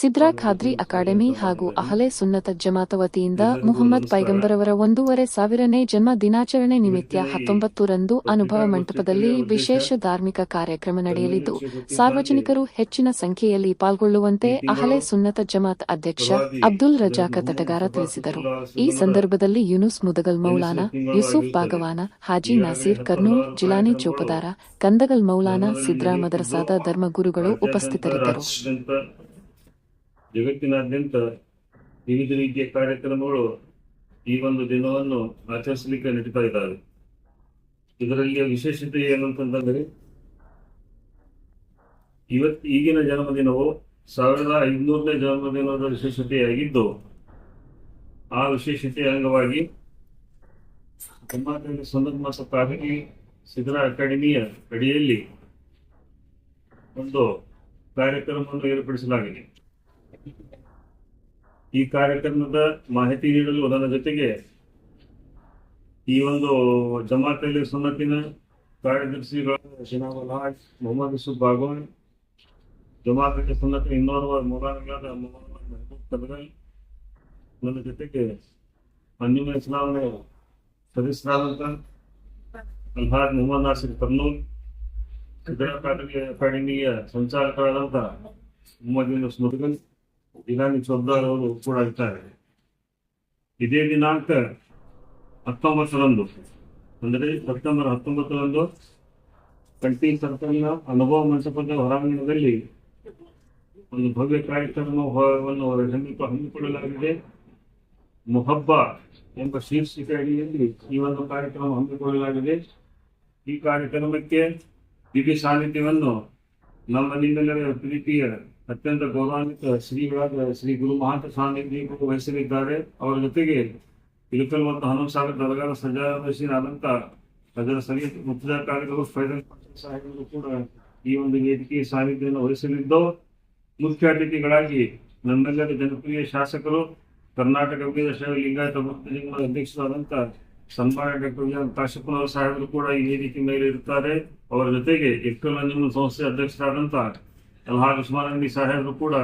ಸಿದ್ರಾ Khadri academy ಹಾಗೂ ಅಹಲೆ ಸುನ್ನತ ಜಮಾತ ವತಿಯಿಂದ ಮುಹಮ್ಮದ್ ಪೈಗಂಬರವರ ಒಂದೂವರೆ ಸಾವಿರನೇ ಜನ್ಮ ದಿನಾಚರಣೆ ನಿಮಿತ್ತ ಹತ್ತೊಂಬತ್ತರಂದು ಅನುಭವ ಮಂಟಪದಲ್ಲಿ ವಿಶೇಷ ಧಾರ್ಮಿಕ ಕಾರ್ಯಕ್ರಮ ನಡೆಯಲಿದ್ದು, ಸಾರ್ವಜನಿಕರು ಹೆಚ್ಚಿನ ಸಂಖ್ಯೆಯಲ್ಲಿ ಪಾಲ್ಗೊಳ್ಳುವಂತೆ ಅಹಲೆ ಸುನ್ನತ ಜಮಾತ್ ಅಧ್ಯಕ್ಷ ಅಬ್ದುಲ್ ರಜಾಕ ತಟಗಾರ ತಿಳಿಸಿದರು. ಈ ಸಂದರ್ಭದಲ್ಲಿ ಯುನುಸ್ ಮುದಗಲ್ ಮೌಲಾನಾ, ಯೂಸುಫ್ ಬಾಗವಾನ ಹಾಜಿ ನಾಸೀರ್ ಕರ್ನೂಲ್, ಜಿಲಾನಿ ಚೋಪದಾರ, ಕಂದಗಲ್ ಮೌಲಾನಾ, ಸಿದ್ರಾ ಮದರಸಾದ ಧರ್ಮಗುರುಗಳು ಉಪಸ್ಥಿತರಿದ್ದರು. ಜಗತ್ತಿನಾದ್ಯಂತ ವಿವಿಧ ರೀತಿಯ ಕಾರ್ಯಕ್ರಮಗಳು ಈ ಒಂದು ದಿನವನ್ನು ಆಚರಿಸಲಿಕ್ಕೆ ನಡೀತಾ ಇದ್ದಾವೆ ಇದರಲ್ಲಿಯ ವಿಶೇಷತೆ ಏನಂತಂದ್ರೆ ಇವತ್ತು ಈಗಿನ ಜನ್ಮದಿನವು ಸಾವಿರದ ಐದುನೂರನೇ ಜನ್ಮದಿನದ ವಿಶೇಷತೆಯಾಗಿದ್ದು, ಆ ವಿಶೇಷತೆಯ ಅಂಗವಾಗಿ ಕರ್ನಾಟಕ ಸಂದರ್ಭ ಕಾವೇರಿ ಸಿದ್ದರಾ ಅಕಾಡೆಮಿಯ ಅಡಿಯಲ್ಲಿ ಒಂದು ಕಾರ್ಯಕ್ರಮವನ್ನು ಏರ್ಪಡಿಸಲಾಗಿದೆ. ಈ ಕಾರ್ಯಕ್ರಮದ ಮಾಹಿತಿ ನೀಡಲು ಅದರ ಜೊತೆಗೆ ಈ ಒಂದು ಜಮಾತಲ್ಲಿ ಸುನ್ನತಿನ ಕಾರ್ಯದರ್ಶಿಗಳು ಶಿನಾಬ್ ಹಾಜ್ ಮೊಹಮ್ಮದ್ ಯೂಸುಫ್ ಬಾಗೋನ್ ಜಮಾತಲ್ಲಿ ಸುನ್ನತಿನ ಇನ್ನೋರ್ವ ಮೌಲಾನಗಳಾದ ಮೊಹಮ್ಮದ್ ಮೆಹಬೂಬ್ ಕದಗಲ್ ನನ್ನ ಜೊತೆಗೆ ಅಂಜುಮ ಇಸ್ಲಾಂನ ಸದಸ್ಯರಾದಂಥ ಅಲ್ಹಾಜ್ ಮೊಹಮ್ಮದ್ ನಾಸಿರ್ ಕರ್ನೂಲ್ ಸಿದ್ದರಾ ಖಾದ್ರಿ ಅಕಾಡೆಮಿಯ ಸಂಚಾಲಕರಾದಂಥ ಮೊಹಮ್ಮದ್ ಯೂನುಸ್ ಮುದ್ಗಲ್ ಇಲಾನಿ ಸರ್ದಾರ್ ಅವರು ಕೂಡ ಇದ್ದಾರೆ ಇದೇ ದಿನಾಂಕ ಹತ್ತೊಂಬತ್ತರಂದು, ಅಂದರೆ ಸೆಪ್ಟೆಂಬರ್ ಹತ್ತೊಂಬತ್ತರಂದು ಕಂಟಿ ಸರ್ಕಲ್ನ ಅನುಭವ ಮಂಟಪದ ಹೊರಾಂಗಣದಲ್ಲಿ ಒಂದು ಭವ್ಯ ಕಾರ್ಯಕ್ರಮವನ್ನು ಹಮ್ಮಿಕೊ ಹಮ್ಮಿಕೊಳ್ಳಲಾಗಿದೆ. ಮೊಹಬ್ಬ ಎಂಬ ಶೀರ್ಷಿಕೆ ಅಡಿಯಲ್ಲಿ ಈ ಒಂದು ಕಾರ್ಯಕ್ರಮ ಹಮ್ಮಿಕೊಳ್ಳಲಾಗಿದೆ. ಈ ಕಾರ್ಯಕ್ರಮಕ್ಕೆ ದಿವ್ಯ ಸಾನ್ನಿಧ್ಯವನ್ನು ನಮ್ಮ ನಿಮ್ಮೆಲ್ಲರ ಪ್ರೀತಿಯ ಅತ್ಯಂತ ಗೌರವಾನ್ವಿತ ಶ್ರೀಗಳಾದ ಶ್ರೀ ಗುರು ಮಹಾಂತ ಸ್ವಾಮೀಜಿಗಳು ವಹಿಸಲಿದ್ದಾರೆ ಅವರ ಜೊತೆಗೆ ಇಳಕಲ್ ಮತ್ತು ಹನುಮಂತ ಸಾಗರ ದರ್ಗಾದ ಸಜಾದಶೀನಾದಂತ ಅದರ ಸರಿ ಮುಖ್ಯ ಕಾರ್ಯಗಳು ಫೈದಲ್ ಸಾಹೇಬರು ಕೂಡ ಈ ಒಂದು ವೇದಿಕೆಯ ಸಾನ್ನಿಧ್ಯವನ್ನು ವಹಿಸಲಿದ್ದು, ಮುಖ್ಯ ಅತಿಥಿಗಳಾಗಿ ನನ್ನೆಲ್ಲರ ಜನಪ್ರಿಯ ಶಾಸಕರು, ಕರ್ನಾಟಕ ವೀರಶೈವ ಲಿಂಗಾಯತ ಭಕ್ತಜನಗಳ ಅಧ್ಯಕ್ಷರಾದಂಥ ಸನ್ಮಾನ್ಯ ಡಾಕ್ಟರ್ ವಿ ಕಾಶಪ್ಪನವರ ಸಾಹೇಬರು ಕೂಡ ಈ ವೇದಿಕೆ ಮೇಲೆ ಇರುತ್ತಾರೆ ಅವರ ಜೊತೆಗೆ ಇರ್ಕಲ್ ಅಂಜುಮನ್ ಸಂಸ್ಥೆ ಅಧ್ಯಕ್ಷರಾದಂತ ಅಲ್ಹಾಜ್ ಉಸ್ಮಾನ್ ಅಂಗಡಿ ಸಾಹೇಬರು ಕೂಡ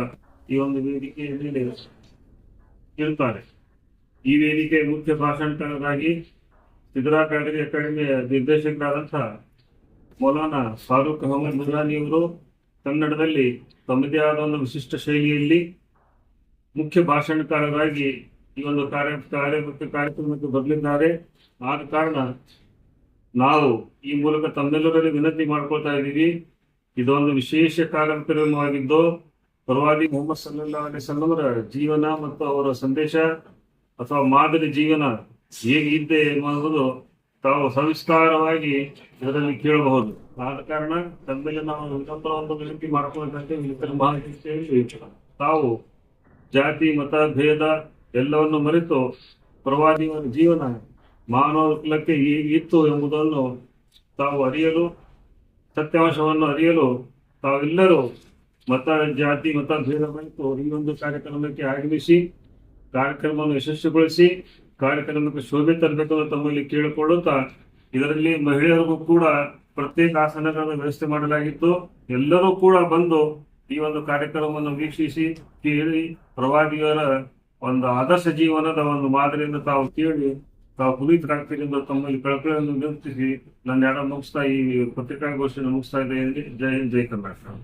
ಈ ಒಂದು ವೇದಿಕೆಯಲ್ಲಿ ಇರ್ತಾರೆ. ಈ ವೇದಿಕೆ ಮುಖ್ಯ ಭಾಷಣಕಾರರಾಗಿ ಸಿದ್ರಾ ಕಾಡಿ ಅಕಾಡೆಮಿಯ ನಿರ್ದೇಶಕರಾದಂಥ ಮೌಲಾನಾ ಫಾರೂಕ್ ಅಹಮದ್ ಮುರಾನಿಯವರು ಕನ್ನಡದಲ್ಲಿ ತಮ್ಮದೇ ಆದ ಒಂದು ವಿಶಿಷ್ಟ ಶೈಲಿಯಲ್ಲಿ ಮುಖ್ಯ ಭಾಷಣಕಾರರಾಗಿ ಈ ಒಂದು ಕಾರ್ಯ ಕಾರ್ಯ ಕಾರ್ಯಕ್ರಮಕ್ಕೆ ಬರಲಿದ್ದಾರೆ. ಆದ ಕಾರಣ ನಾವು ಈ ಮೂಲಕ ತಮ್ಮೆಲ್ಲರಲ್ಲಿ ವಿನಂತಿ ಮಾಡ್ಕೊಳ್ತಾ ಇದ್ದೀವಿ. ಇದೊಂದು ವಿಶೇಷ ಕಾರ್ಯಕ್ರಮವಾಗಿದ್ದು ಪ್ರವಾದಿ ಮೊಹಮ್ಮದ್ ಸಲ್ಲಾ ಅಲಿ ಸಲ್ಲಮರ ಜೀವನ ಮತ್ತು ಅವರ ಸಂದೇಶ ಅಥವಾ ಮಾದರಿ ಜೀವನ ಹೇಗೆ ಇದ್ದೆ ಎಂಬುದು ತಾವು ಸವಿಸ್ತಾರವಾಗಿ ಇದರಲ್ಲಿ ಕೇಳಬಹುದು. ಆದ ಕಾರಣ ತಮ್ಮೆಲ್ಲ ನಾವು ಇನ್ನೊಬ್ಬರ ಒಂದು ವಿನಂತಿ ಮಾಡ್ಕೊಳ್ಬೇಕಂತೆ ಇತರ ಮಾಹಿತಿಯಲ್ಲಿ ತಾವು ಜಾತಿ, ಮತ, ಭೇದ ಎಲ್ಲವನ್ನು ಮರೆತು ಪ್ರವಾದಿಯವರ ಜೀವನ ಮಾನವ ಕುಲಕ್ಕೆ ಹೇಗಿತ್ತು ಎಂಬುದನ್ನು ತಾವು ಅರಿಯಲು ಸತ್ಯಾಂಶವನ್ನು ಅರಿಯಲು ತಾವೆಲ್ಲರೂ ಮತ ಜಾತಿ, ಮತ ಭೇದ ಬಂತು ಈ ಒಂದು ಕಾರ್ಯಕ್ರಮಕ್ಕೆ ಆಗಮಿಸಿ, ಕಾರ್ಯಕ್ರಮವನ್ನು ಯಶಸ್ವಿಗೊಳಿಸಿ, ಕಾರ್ಯಕ್ರಮಕ್ಕೆ ಶೋಭೆ ತರಬೇಕು ತಮ್ಮಲ್ಲಿ ಕೇಳಿಕೊಳ್ಳುತ್ತಾ, ಇದರಲ್ಲಿ ಮಹಿಳೆಯರಿಗೂ ಕೂಡ ಪ್ರತ್ಯೇಕ ಆಸನಗಳನ್ನು ವ್ಯವಸ್ಥೆ ಮಾಡಲಾಗಿತ್ತು. ಎಲ್ಲರೂ ಕೂಡ ಬಂದು ಈ ಒಂದು ಕಾರ್ಯಕ್ರಮವನ್ನು ವೀಕ್ಷಿಸಿ, ಕೇಳಿ ಪ್ರವಾದಿಯವರ ಒಂದು ಆದರ್ಶ ಜೀವನದ ಒಂದು ಮಾದರಿಯನ್ನು ತಾವು ಕೇಳಿ ತಾವು ಪುನೀತರಾಗ್ತೀರಿ ತಮ್ಮ ತಮ್ಮಲ್ಲಿ ಕಳಕಳಿಯನ್ನು ವಿನಂತಿಸಿ ನನ್ನ ಯಾರ ಮುಗಿಸ್ತಾ ಈ ಪತ್ರಿಕಾಗೋಷ್ಠಿಯನ್ನು ಮುಗಿಸ್ತಾ ಇದ್ದೇನೆ ಜೈ ಹಿಂದ್, ಜೈ ಕರ್ನಾಟಕ.